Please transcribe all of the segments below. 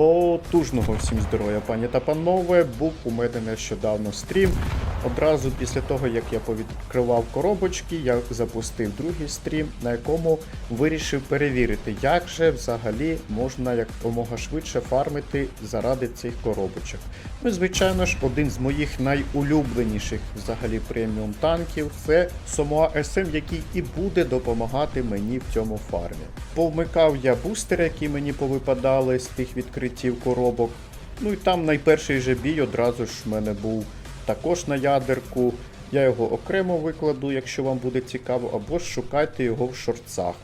Потужного всім здоров'я, пані та панове. Був у мене нещодавно стрім. Одразу після того, як я повідкривав коробочки, я запустив другий стрім, на якому вирішив перевірити, як же взагалі можна якомога швидше фармити заради цих коробочок. Ну, звичайно ж, один з моїх найулюбленіших взагалі преміум танків це Somua SM, який і буде допомагати мені в цьому фармі. Повмикав я бустери, які мені повипадали з тих відкриттів коробок. Ну і там найперший же бій одразу ж в мене був також на ядерку. Я його окремо викладу, якщо вам буде цікаво, або ж шукайте його в шорцах.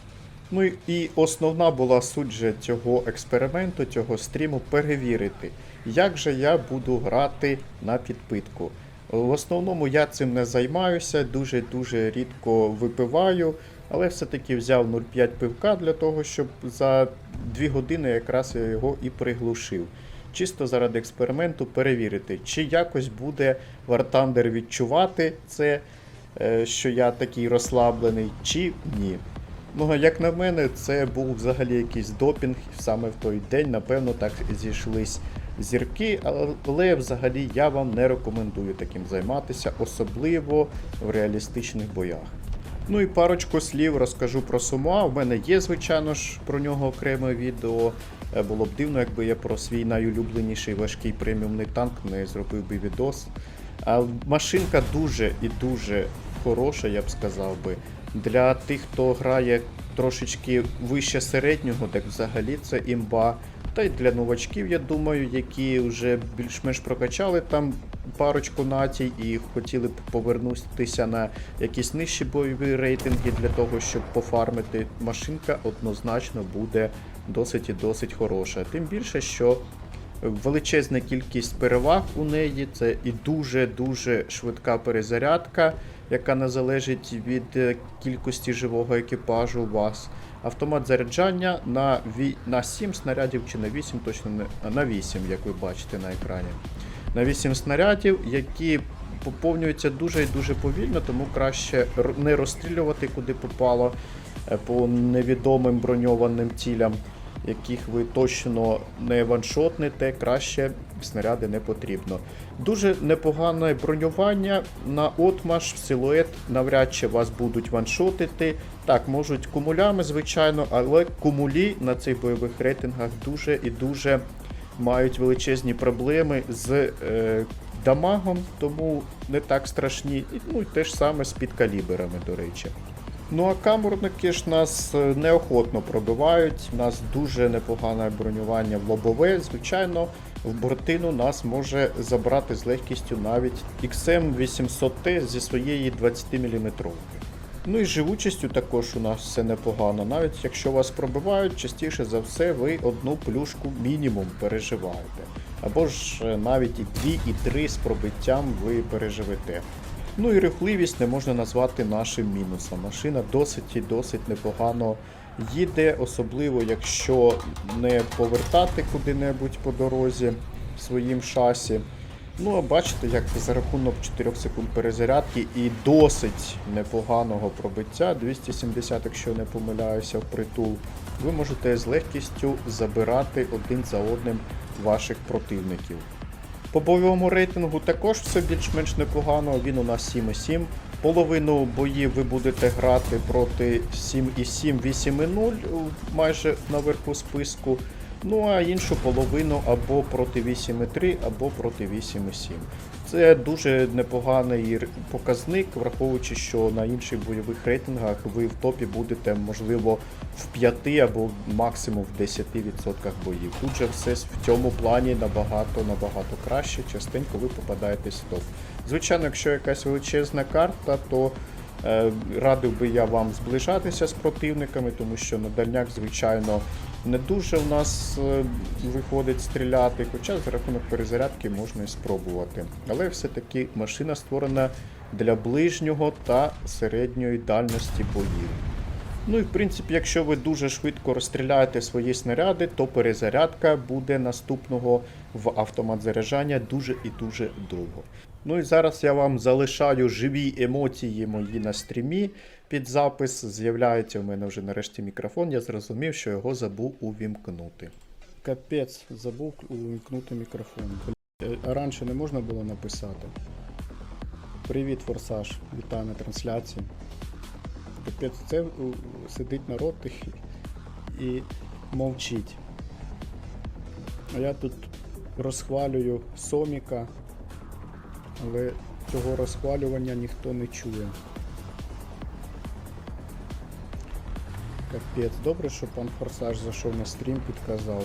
Ну і- основна була суть же цього експерименту, цього стріму перевірити, як же я буду грати на підпитку. В основному я цим не займаюся, дуже-дуже рідко випиваю, але все-таки взяв 0,5 пивка для того, щоб за 2 години якраз я його і приглушив. Чисто заради експерименту перевірити, чи якось буде Thunder відчувати це, е, що я такий розслаблений, чи ні. Ну, як на мене, це був взагалі якийсь допінг саме в той день, напевно, так зійшлись зірки, але взагалі я вам не рекомендую таким займатися, особливо в реалістичних боях. Ну і парочку слів розкажу про Сума. У мене є, звичайно ж, про нього окреме відео. Е, Було б дивно, якби я про свій найулюбленіший важкий преміумний танк не зробив би відос. А машинка дуже і дуже хороша, я б сказав би. Для тих, хто грає трошечки вище середнього, так взагалі це імба. Та й для новачків, я думаю, які вже більш-менш прокачали там парочку натій і хотіли б повернутися на якісь нижчі бойові рейтинги для того, щоб пофармити. Машинка однозначно буде досить і досить хороша. Тим більше, що величезна кількість переваг у неї. Це і дуже-дуже швидка перезарядка, яка не залежить від е, кількості живого екіпажу у вас. Автомат заряджання на, на 7 снарядів чи на 8, точно не на 8, як ви бачите на екрані. На 8 снарядів, які поповнюються дуже і дуже повільно, тому краще не розстрілювати куди попало е, по невідомим броньованим цілям яких ви точно не ваншотнете, краще снаряди не потрібно. Дуже непогане бронювання на отмаш, в силует навряд чи вас будуть ваншотити. Так, можуть кумулями, звичайно, але кумулі на цих бойових рейтингах дуже і дуже мають величезні проблеми з е, дамагом, тому не так страшні. Ну і те ж саме з підкаліберами, до речі. Ну а камерники ж нас е, неохотно пробивають. У нас дуже непогане бронювання в лобове. Звичайно, в бортину нас може забрати з легкістю навіть XM800T зі своєї 20 мм. Ну і живучістю також у нас все непогано. Навіть якщо вас пробивають, частіше за все ви одну плюшку мінімум переживаєте. Або ж е, навіть і дві, і три з пробиттям ви переживете. Ну і рухливість не можна назвати нашим мінусом. Машина досить і досить непогано їде, особливо якщо не повертати куди-небудь по дорозі своїм шасі. Ну, а бачите, як за рахунок 4 секунд перезарядки і досить непоганого пробиття, 270, якщо не помиляюся, в притул, ви можете з легкістю забирати один за одним ваших противників. По бойовому рейтингу також все більш-менш непогано. Він у нас 7,7. Половину боїв ви будете грати проти 7,7, 8,0 майже наверху списку. Ну а іншу половину або проти 8,3, або проти 8,7. Це дуже непоганий показник, враховуючи, що на інших бойових рейтингах ви в топі будете, можливо, в 5 або максимум в 10% боїв. Тут же все в цьому плані набагато набагато краще. Частенько ви попадаєте в топ. Звичайно, якщо якась величезна карта, то е, радив би я вам зближатися з противниками, тому що на дальняк, звичайно, не дуже в нас е, виходить стріляти, хоча за рахунок перезарядки можна і спробувати. Але все-таки машина створена для ближнього та середньої дальності боїв. Ну і в принципі, якщо ви дуже швидко розстріляєте свої снаряди, то перезарядка буде наступного в автомат заряджання дуже і дуже довго. Ну і зараз я вам залишаю живі емоції мої на стрімі під запис. З'являється в мене вже нарешті мікрофон. Я зрозумів, що його забув увімкнути. Капець, забув увімкнути мікрофон. Раніше не можна було написати. Привіт, Форсаж. Вітаю на трансляції. Капець, це сидить народ тихий і мовчить. А я тут розхвалюю Соміка, але цього розхвалювання ніхто не чує. Капець, добре, що пан Форсаж зайшов на стрім, підказав.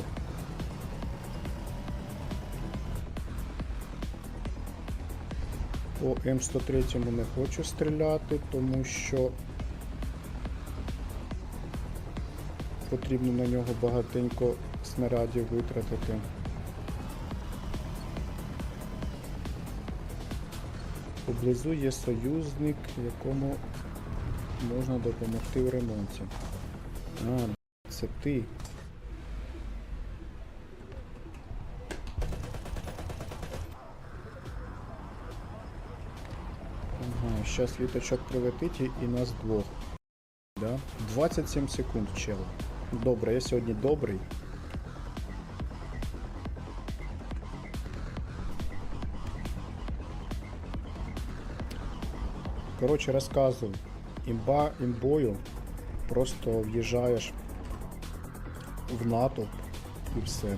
По М103 не хочу стріляти, тому що потрібно на нього багатенько снарядів витратити. Поблизу є союзник, якому можна допомогти в ремонті. А, це ти. Зараз літачок прилетить і нас двох. Да? 27 секунд, чел. Добре, я сьогодні добрий. Коротше, розказую. Імба імбою просто в'їжджаєш в натовп і все.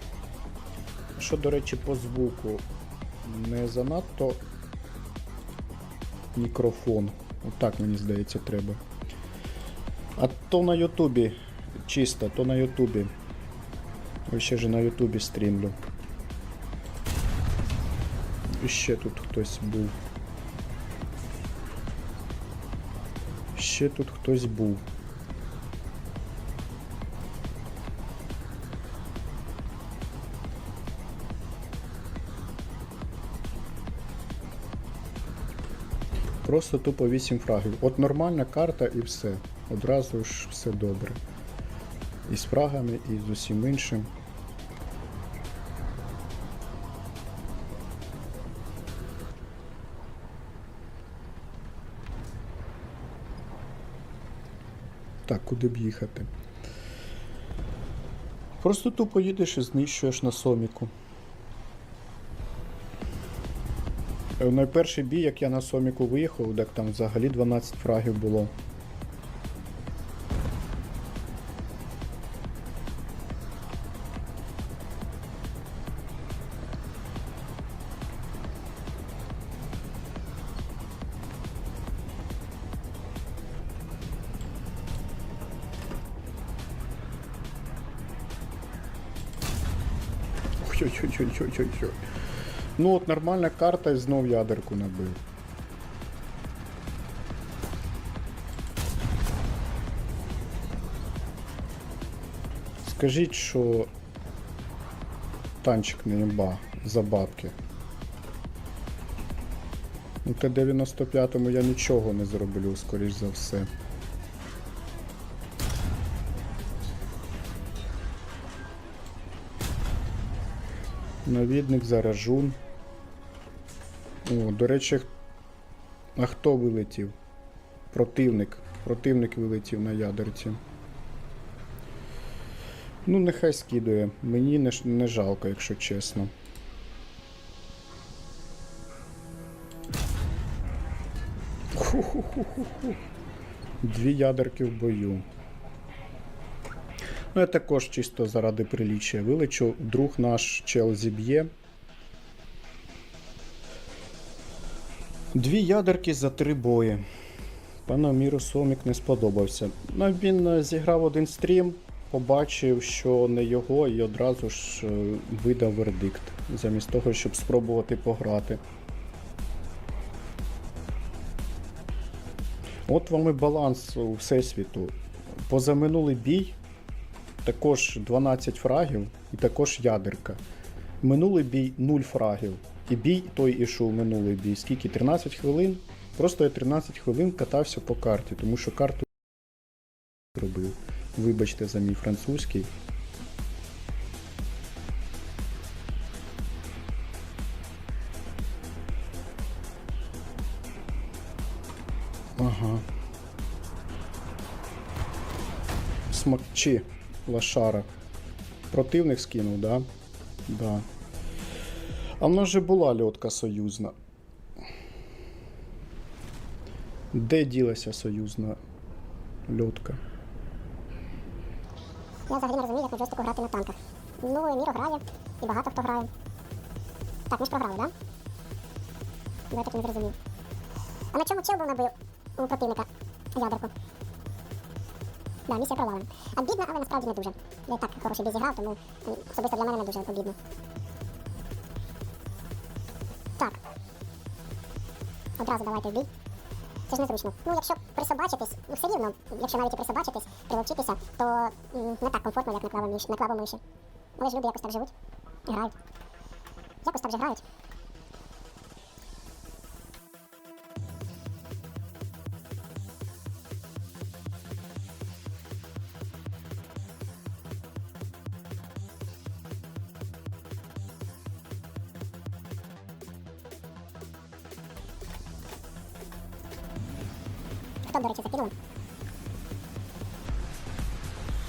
Що, до речі, по звуку не занадто мікрофон. Отак мені здається треба. А то на Ютубі чисто, то на Ютубі. Ось ще ж на Ютубі стрімлю. Ще тут хтось був. Ще тут хтось був. Просто тупо 8 фрагів. От нормальна карта і все. Одразу ж все добре. І з фрагами, і з усім іншим. Так, куди б їхати? Просто тупо їдеш і знищуєш на соміку. Найперший бій, як я на Соміку виїхав, так там взагалі 12 фрагів було. Ой-ой-ой-ой-ой-ой. Ну от нормальна карта і знов ядерку набив. Скажіть, що танчик не імба за бабки. У Т-95 я нічого не зроблю, скоріш за все. Навідник, заражун. О, до речі, а хто вилетів? Противник. Противник вилетів на ядерці. Ну, нехай скидує. Мені не, не жалко, якщо чесно. Ху-ху-ху-ху-ху. Дві ядерки в бою. Ну, я також чисто заради приліччя вилечу. Друг наш чел зіб'є. Дві ядерки за три бої. Пану Міру Сомік не сподобався. Ну, він е, зіграв один стрім, побачив, що не його, і одразу ж е, видав вердикт, замість того, щоб спробувати пограти. От вам і баланс у всесвіту. Позаминулий бій також 12 фрагів і також ядерка. Минулий бій 0 фрагів. І бій той ішов минулий бій. Скільки? 13 хвилин. Просто я 13 хвилин катався по карті, тому що карту робив. Вибачте за мій французький. Ага. Смакчи, лошара. Противник скинув, да? Да. А в нас же була льотка союзна. Де ділася союзна льотка? Я взагалі не розумію, як на джойстику грати на танках. Ну, Еміро грає, і багато хто грає. Так, ми ж програли, да? Я так і не зрозумів. А на чому чел був набив у противника ядерку? Да, місія провалена. А бідна, але насправді не дуже. Я і так хороший зіграв, тому особисто для мене не дуже обідно. Так. Одразу давайте в бій. Це ж незручно. Ну, якщо присобачитись, ну все рівно, якщо навіть і присобачитись, прилучитися, то не так комфортно, як на клавомиші. На. Але ж люди якось так живуть. Грають. Якось так же грають. Хто, до речі, закинув?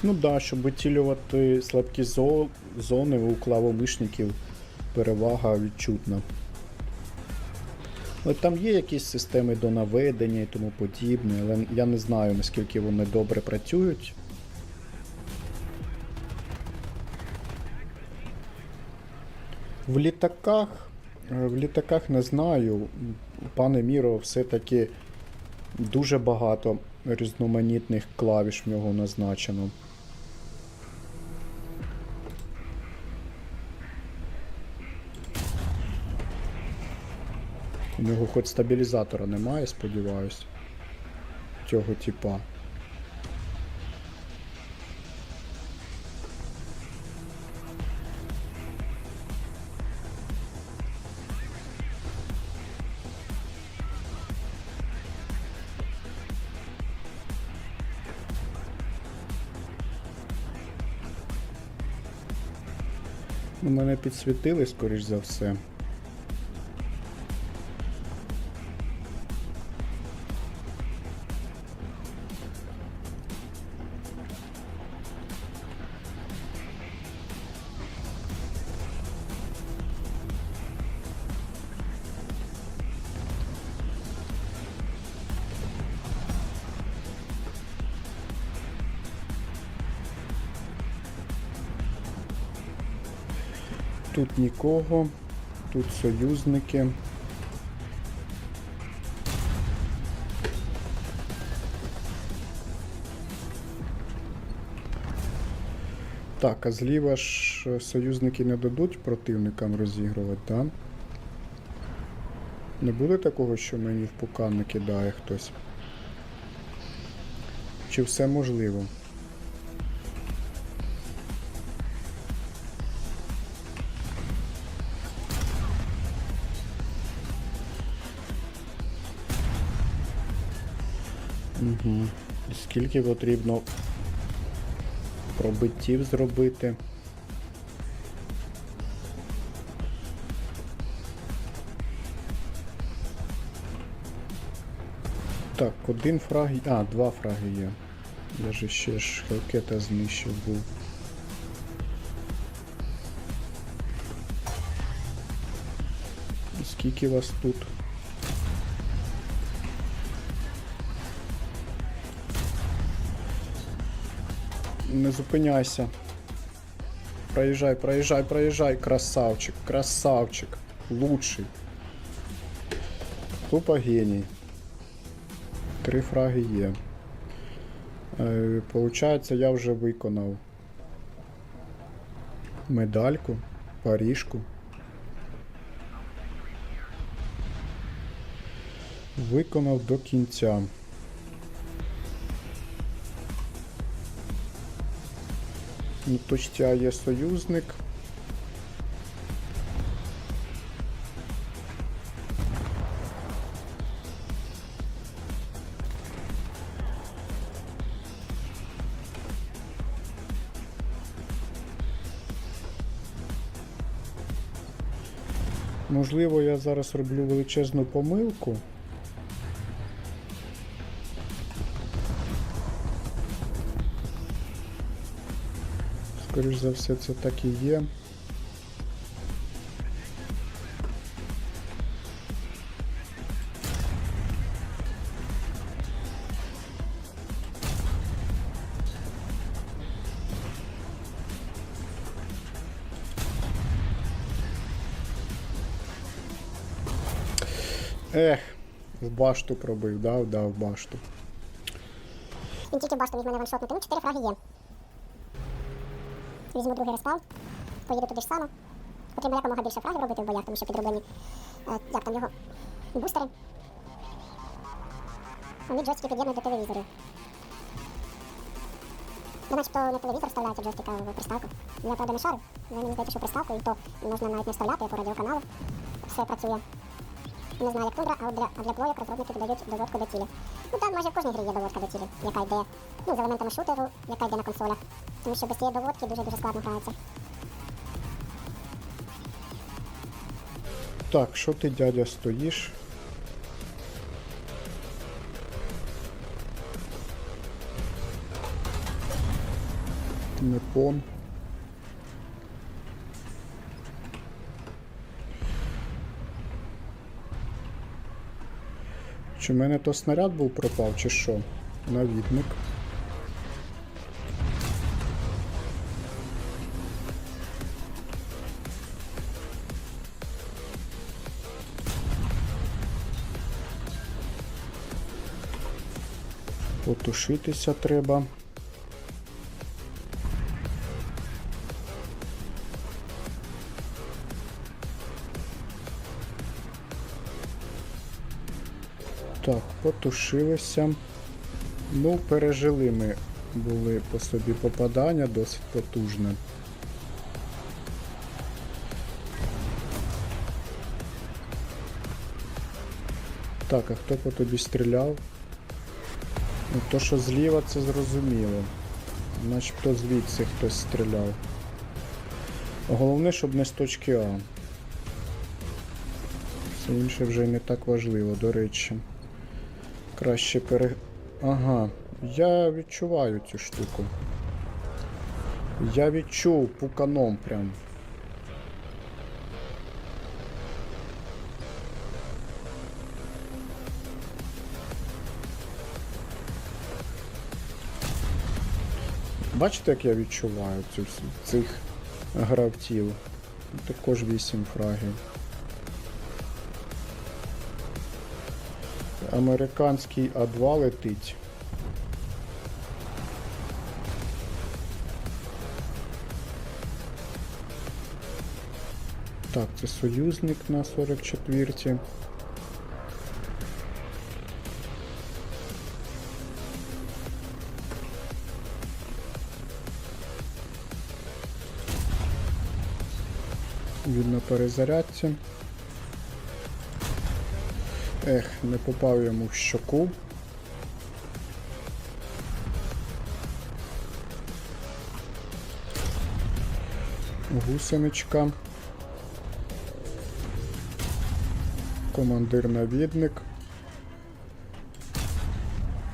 Ну да, щоб витілювати слабкі зо... зони у клавомишників перевага відчутна. Але там є якісь системи до наведення і тому подібне, але я не знаю наскільки вони добре працюють. В літаках, е, в літаках не знаю. Пане Міро, все-таки дуже багато різноманітних клавіш в нього назначено. У нього хоч стабілізатора немає, сподіваюсь. Цього типа. Підсвітили, скоріш за все. Тут нікого, тут союзники. Так, а зліва ж союзники не дадуть противникам розігрувати, так? Не буде такого, що мені в пукан не кидає хтось? Чи все можливо? Угу. Скільки потрібно пробиттів зробити? Так, один фраг. А, два фраги є. Я же ще ж Хелкета знищив був. Скільки вас тут? Не зупиняйся. Проїжджай, проїжджай, проїжджай. Красавчик, красавчик. Лучший. Тупо геній. Три фраги є. Е, Получається, я вже виконав медальку, паріжку. Виконав до кінця. У точця є союзник. Можливо, я зараз роблю величезну помилку. Скоріш за все, це так і є. Ех, в башту пробив, дав, дав башту. Він тільки башту міг мене ваншотнути. Ну, 4 фраги є. Візьму другий респаун, поїду туди ж само. Потрібно якомога більше фрагів робити в боях, тому що підроблені, е, як там його, бустери. Вони джойстики під'єднують до телевізорів. Ну, начебто на телевізор вставляється джойстика в приставку. Я правда не шарю, але мені здається, що приставку і то можна навіть не вставляти, по радіоканалу все працює. Не знаю, як тундра, а для, а для плойок розробники додають доводку до цілі. Ну там майже в кожній грі є доводка до цілі, яка йде ну, з елементами шутеру, яка йде на консолях. Тому що без цієї доводки дуже-дуже складно грається. Так, що ти, дядя, стоїш? Не пон. Чи в мене то снаряд був пропав, чи що? Навідник. Потушитися треба. Так, потушилися. Ну, пережили ми були по собі попадання досить потужне. Так, а хто по тобі стріляв? Ну, то, що зліва, це зрозуміло. Начебто звідси хтось стріляв. Головне, щоб не з точки А. Все інше вже не так важливо, до речі. Краще пере. Ага, я відчуваю цю штуку. Я відчув пуканом прям. Бачите, як я відчуваю цих гравців? Також 8 фрагів. Американський А2 летить. Так, це союзник на 44-ті. Перезарядці. Ех, не попав йому в щоку. Гусеничка. Командир навідник.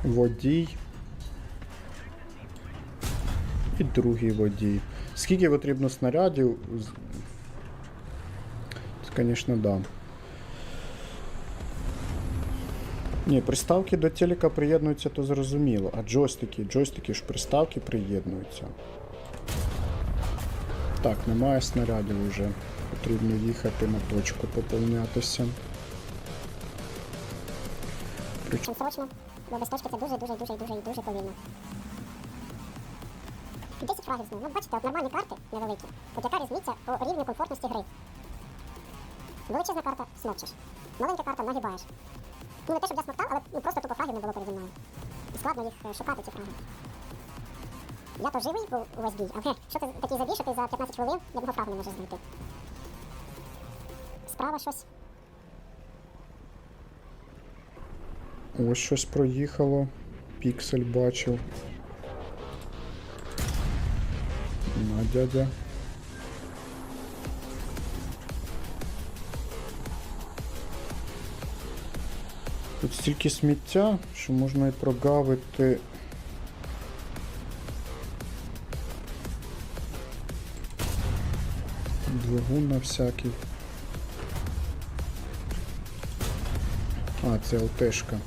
Водій. І другий водій. Скільки потрібно снарядів? Звісно, да. Ні, приставки до телека приєднуються, то зрозуміло. А джойстики, джойстики ж приставки приєднуються. Так, немає снарядів вже. Потрібно їхати на точку поповнятися. Прич- Чим срочно, бо без точки це дуже, дуже, дуже, дуже, дуже повільно. 10 фрагів знову. Ну, бачите, от нормальні карти невеликі. От яка різниця по рівню комфортності гри. Величезна карта смокчеш. Маленька карта нагибаєш. Ну не те, щоб я смоктав, але ну, просто тупо фрагів не було переді мною. І складно їх е, шукати, ці фраги. Я то живий був увесь бій, але що ти такий забій, що ти за 15 хвилин одного фрагу не можеш знайти. Справа щось. Ось щось проїхало. Піксель бачив. На дядя. Тут стільки сміття, що можна і прогавити. двигун на всякий. А, це ЛТшка.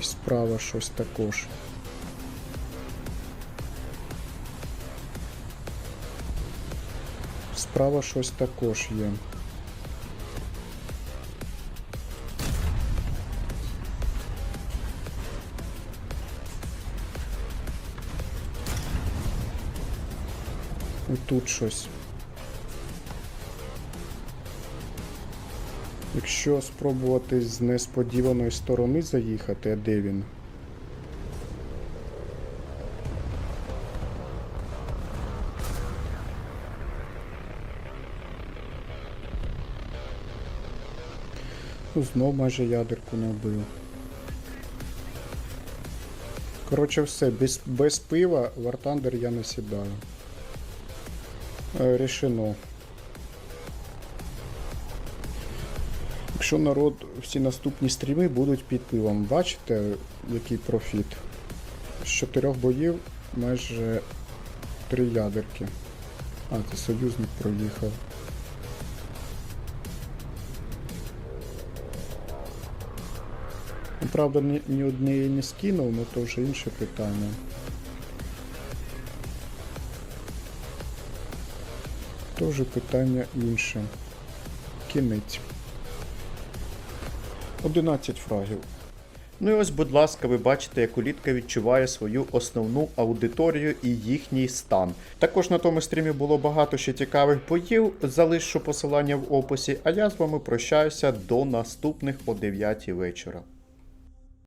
І справа щось також. Справа щось також є. Тут щось. Якщо спробувати з несподіваної сторони заїхати, а де він? Ну, знов майже ядерку не вбив. Коротше, все, без, без пива в Thunder я не сідаю. Е, Рішено. Якщо народ всі наступні стріми будуть під пивом, бачите, який профіт? З чотирьох боїв майже три ядерки. А, це союзник проїхав. Ну, Правда, ні, ні однієї не скинув, але то вже інше питання. То вже питання інше. Кінець. 11 фрагів. Ну і ось, будь ласка, ви бачите, як улітка відчуває свою основну аудиторію і їхній стан. Також на тому стрімі було багато ще цікавих боїв. Залишу посилання в описі, а я з вами прощаюся до наступних о 9 вечора.